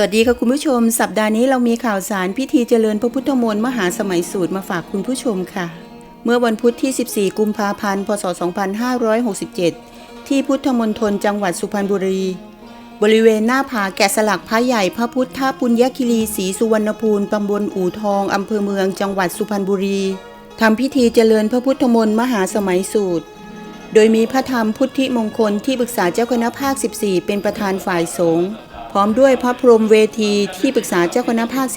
วัสดีค่ะคุณผู้ชม สัปดาห์นี้เรามีข่าวสารพิธีเจริญพระพุทธมนต์มหาสมัยสูตรมาฝากคุณผู้ชมค่ะ เมื่อวันพุธที่ 14 กุมภาพันธ์ พศ 2567 ที่พุทธมณฑลจังหวัดสุพรรณบุรี บริเวณหน้าผาแกะสลักพระใหญ่พระพุทธปุญญคิรีศรีสุวรรณภูมิตำบลอู่ทองอำเภอเมืองจังหวัดสุพรรณบุรีทำพิธีเจริญพระพุทธมนต์มหาสมัยสูตร โดยมีพระธรรมพุทธิมงคลที่ปรึกษาเจ้าคณะภาค 14 เป็นประธานฝ่ายสงฆ์ พร้อมด้วยพระพรหมเวทีที่ปรึกษาเจ้าคณะภาค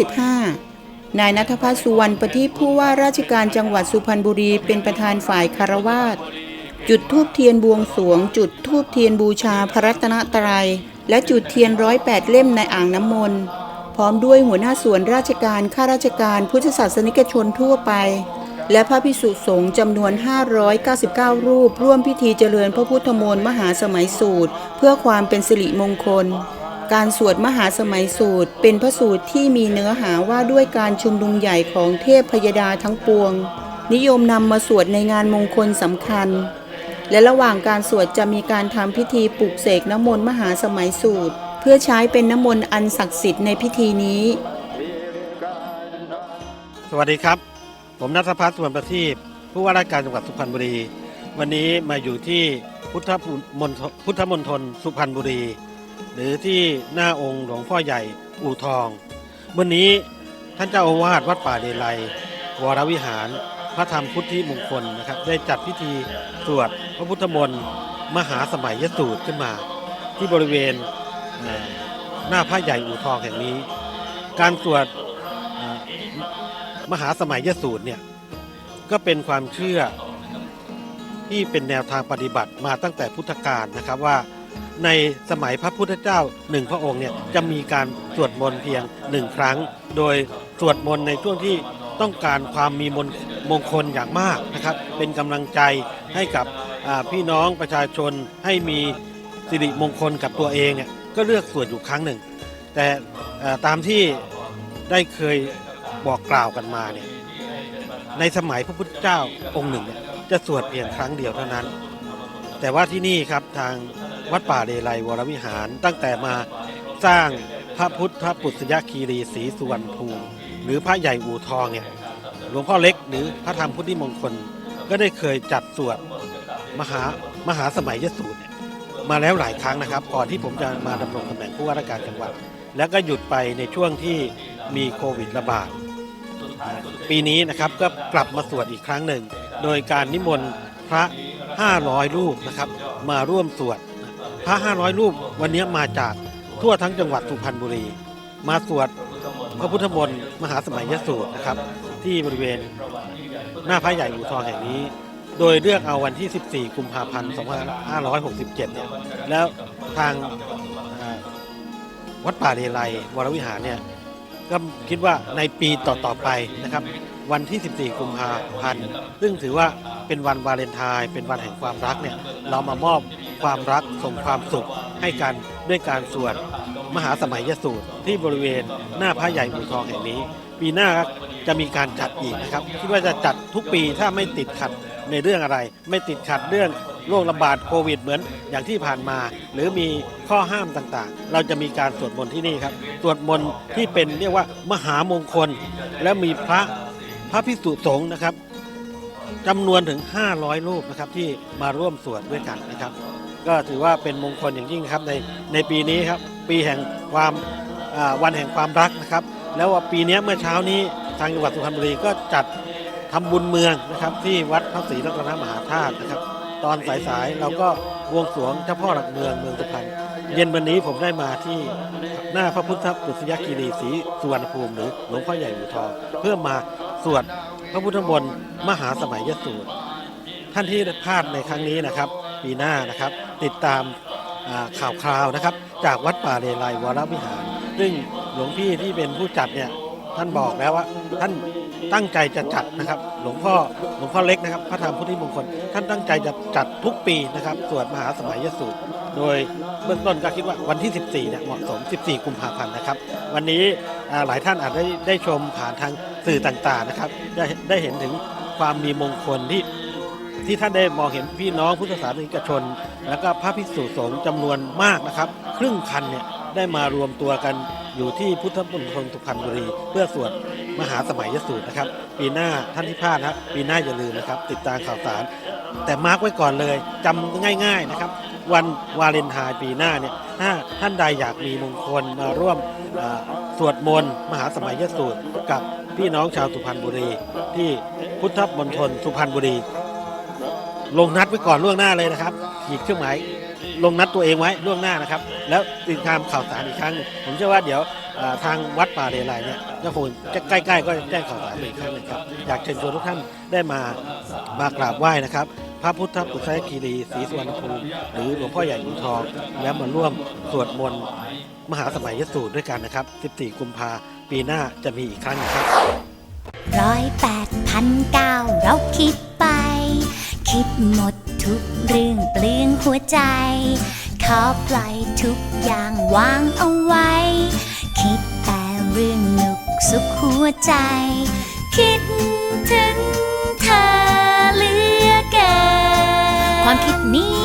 15 นายนัทพัฒน์สุวรรณประทีผู้ว่าราชการจังหวัดสุพรรณบุรีเป็นประธานฝ่ายคารวาสจุดทูบเทียนบวงสวง จุดทูบเทียนบูชาพระรัตนตรัย และจุดเทียนร้อยแปดเล่มในอ่างน้ำมนต์พร้อมด้วยหัวหน้าส่วนราชการข้าราชการพุทธศาสนิกชนทั่วไป และพระพิสุสงฆ์จำนวน 599 รูป ร่วมพิธีเจริญพระพุทธมนต์มหาสมัยสูตร เพื่อความเป็นสิริมงคล การสวดมหาสมัยสูตร เป็นพระสูตรที่มีเนื้อหาว่าด้วยการชุมนุมใหญ่ของเทพพยดาทั้งปวง นิยมนำมาสวดในงานมงคลสำคัญ และระหว่างการสวดจะมีการทำพิธีปลุกเสกน้ำมนต์มหาสมัยสูตร เพื่อใช้เป็นน้ำมนต์อันศักดิ์สิทธิ์ในพิธีนี้ สวัสดีครับ ผมนัทพัฒน์สุวรรณประทีปผู้ว่าราชการจังหวัดสุพรรณบุรี วันนี้มาอยู่ที่พุทธมณฑลพุทธมณฑลสุพรรณบุรี หรือที่หน้าองค์หลวงพ่อใหญ่อู่ทองวันนี้ท่านเจ้าอาวาสวัดป่าเดลัยวรวิหาร พระธรรมพุทธิมงคลนะครับ ได้จัดพิธีสวดพระพุทธมนต์มหาสมัยยสูตรขึ้นมา ที่บริเวณหน้าพระใหญ่อู่ทองแห่งนี้ การสวดมหาสมัยยสูตรเนี่ยก็เป็นความเชื่อที่เป็นแนวทางปฏิบัติมาตั้งแต่พุทธกาลนะครับว่า ในสมัยพระพุทธเจ้าหนึ่งพระองค์เนี่ยจะมีการสวดมนต์เพียงหนึ่งครั้ง โดยสวดมนต์ในช่วงที่ต้องการความมีมนมงคลอย่างมากนะครับ เป็นกำลังใจให้กับพี่น้องประชาชนให้มีสิริมงคลกับตัวเองเนี่ยก็เลือกสวดอยู่ครั้งหนึ่ง แต่ตามที่ได้เคยบอกกล่าวกันมาเนี่ยในสมัยพระพุทธเจ้าองค์หนึ่งเนี่ยจะสวดเพียงครั้งเดียวเท่านั้น แต่ว่าที่นี่ครับทาง วัดป่าเดลัยวรวิหาร ตั้งแต่มาสร้างพระพุทธปุษยคีรีศรีสุวรรณภูมิหรือพระใหญ่อู่ทองเนี่ยหลวงพ่อเล็กหรือพระธรรมพุทธิมงคล ก็ได้เคยจัดสวดมหามหาสมัยยสูตรมาแล้วหลายครั้งนะครับ ก่อนที่ผมจะมาดำรงตำแหน่งผู้ว่าราชการจังหวัด แล้วก็หยุดไปในช่วงที่มีโควิดระบาดปีนี้นะครับก็กลับมาสวดอีกครั้งหนึ่ง โดยการนิมนต์พระ 500 รูปนะครับ มาร่วมสวด พระ 500 รูปวันนี้มาจากทั่วทั้งจังหวัดสุพรรณบุรี มาสวดพระพุทธมนต์มหาสมัยยสูตรนะครับ ที่บริเวณหน้าพระใหญ่อู่ทองแห่งนี้ โดยเลือกเอาวันที่ 14 กุมภาพันธ์ 2567 เนี่ย แล้วทางวัดป่าเดลัยวรวิหารเนี่ย ก็คิดว่าในปีต่อ ๆ ไปนะครับ วันที่ 14 กุมภาพันธ์ ซึ่งถือว่าเป็นวันวาเลนไทน์เป็นวันแห่งความรักเนี่ย เรามามอบ ความรักส่งความสุขให้กันด้วยการสวดมหาสมัยยสูตรที่บริเวณหน้าพระใหญ่อู่ทองแห่งนี้ ปีหน้าจะมีการจัดอีกนะครับคิดว่าจะจัดทุกปีถ้าไม่ติดขัดในเรื่องอะไร ไม่ติดขัดเรื่องโรคระบาดโควิดเหมือนอย่างที่ผ่านมา หรือมีข้อห้ามต่างๆ เราจะมีการสวดมนต์ที่นี่ครับสวดมนต์ที่เป็นเรียกว่ามหามงคล และมีพระพระพิสุสงฆ์นะครับจำนวนถึง 500รูปนะครับที่มาร่วมสวดด้วยกันนะครับ ก็ถือว่าเป็นมงคลอย่างยิ่งครับในในปีนี้ครับปีแห่งความวันแห่งความรักนะครับ แล้วว่าปีนี้เมื่อเช้านี้ทางจังหวัดสุพรรณบุรีก็จัดทำบุญเมืองนะครับที่วัดพระศรีรัตนมหาธาตุนะครับ ตอนสายๆเราก็บวงสรวงเจ้าพ่อหลักเมืองเมืองสุพรรณเย็นวันนี้ผมได้มาที่หน้าพระพุทธปุษยคีรีศรีสุวรรณภูมิหรือหลวงพ่อใหญ่อู่ทองเพื่อมาสวดพระพุทธมนต์มหาสมัยยสูตร ท่านที่พลาดในครั้งนี้นะครับ ปีหน้านะครับ ติดตามข่าวคราวนะครับ จากวัดป่าเลไลวรวิหาร ซึ่งหลวงพี่ที่เป็นผู้จัดเนี่ยท่านบอกแล้วว่าท่านตั้งใจจะจัดนะครับ หลวงพ่อหลวงพ่อเล็กนะครับ พระธรรมพุทธิมงคล ท่านตั้งใจจะจัดทุกปีนะครับสวดมหาสมัยยสูตร โดยเบื้องต้นก็คิดว่าวันที่ 14เนี่ยเหมาะสม 14 กุมภาพันธ์นะครับ วันนี้หลายท่านอาจได้ได้ชมผ่านทางสื่อต่างๆนะครับ ได้ได้เห็นถึงความมีมงคลที่ ที่ท่านได้มองเห็นพี่น้องพุทธศาสนิกชน แล้วก็พระภิกษุสงฆ์จำนวนมากนะครับ ครึ่งคันเนี่ยได้มารวมตัวกันอยู่ที่พุทธมณฑลสุพรรณบุรี เพื่อสวดมหาสมัยยสูตรนะครับ ปีหน้าท่านที่พลาดนะครับปีหน้าอย่าลืมนะครับ ติดตามข่าวสาร แต่มาร์กไว้ก่อนเลยจำง่าย ๆนะครับ วันวาเลนไทน์ปีหน้าเนี่ยถ้าท่านใดอยากมีมงคลมาร่วมสวดมนต์มหาสมัยยสูตรกับพี่น้องชาวสุพรรณบุรี ที่พุทธมณฑลสุพรรณบุรี ลงนัดไว้ก่อนล่วงหน้าเลยนะครับ ขีดเครื่องหมายลงนัดตัวเองไว้ล่วงหน้านะครับ แล้วติดตามข่าวสารอีกครั้ง ผมเชื่อว่าเดี๋ยวทางวัดป่าเรไลเนี่ยก็คงใกล้ๆก็แจ้งข่าวสารอีกครั้งหนึงครับ อยากเชิญชวนทุกท่านได้มามากราบไหว้นะครับ พระพุทธปุษยคีรีศรีสุวรรณภูมิหรือหลวงพ่อใหญ่หลวงทอง แล้วมาร่วมสวดมนต์มหาสมัยยสูตรด้วยกันนะครับ 14 กุมภาปีหน้าจะมีอีกครั้งนึงครับร้อยแปดพันเก้าเราคิดไป คิดหมดทุกเรื่องเปลืองหัวใจ ขอปล่อยทุกอย่างวางเอาไว้ คิดแต่เรื่องหนุกสุขหัวใจ คิดถึงเธอเหลือเกินความคิดนี้